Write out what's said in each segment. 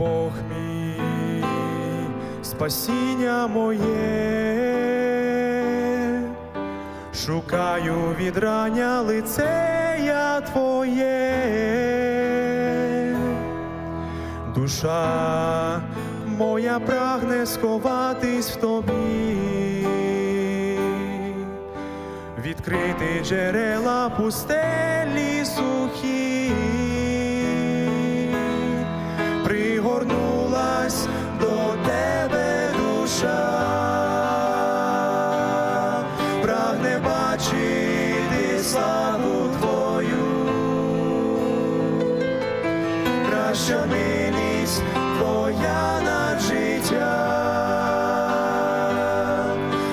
Бог мій, спасіння моє, шукаю від рання лицея Твоє, душа моя прагне сховатись в тобі, відкрити джерела пустелі душа, прагне бачити славу твою, краща милість твоя над життя.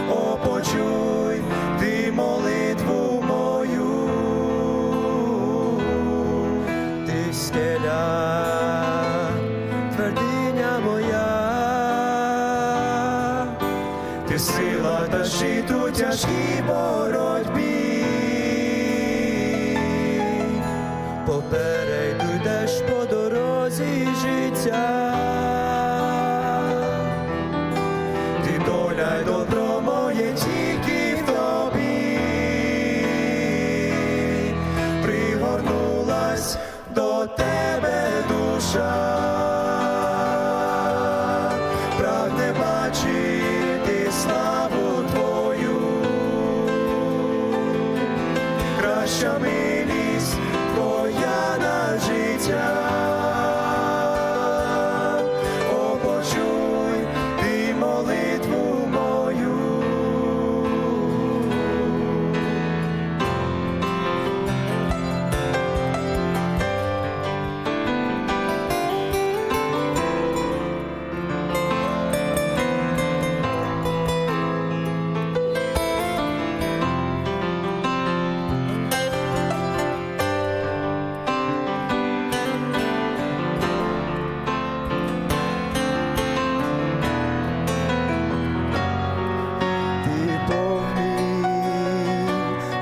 О, почуй ти молитву мою, ти скеля, сила та щит у тяжкій боротьбі. Попереду йдеш по дорозі життя. Ти доля й добро моє тільки в тобі, пригорнулась до тебе душа,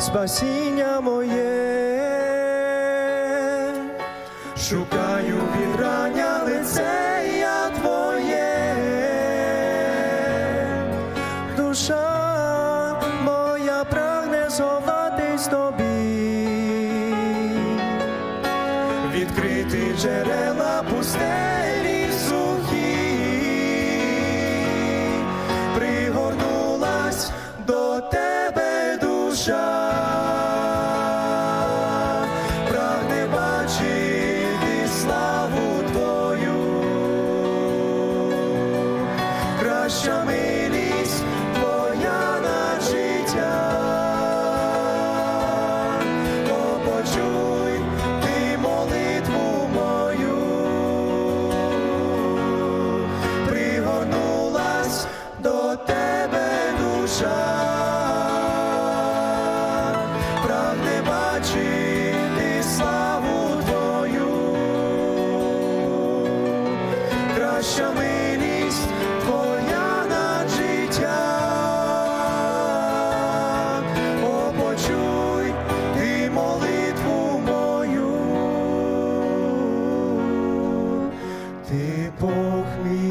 спасіння моє, шукаю від рання лицея твоє, душа моя прагне сховатись тобі, відкрити джерела пустелі сухі, пригорнулась до тебе бачити славу Твою, краща милість Твоя над життя, О, почуй молитву мою, ти Бог мій.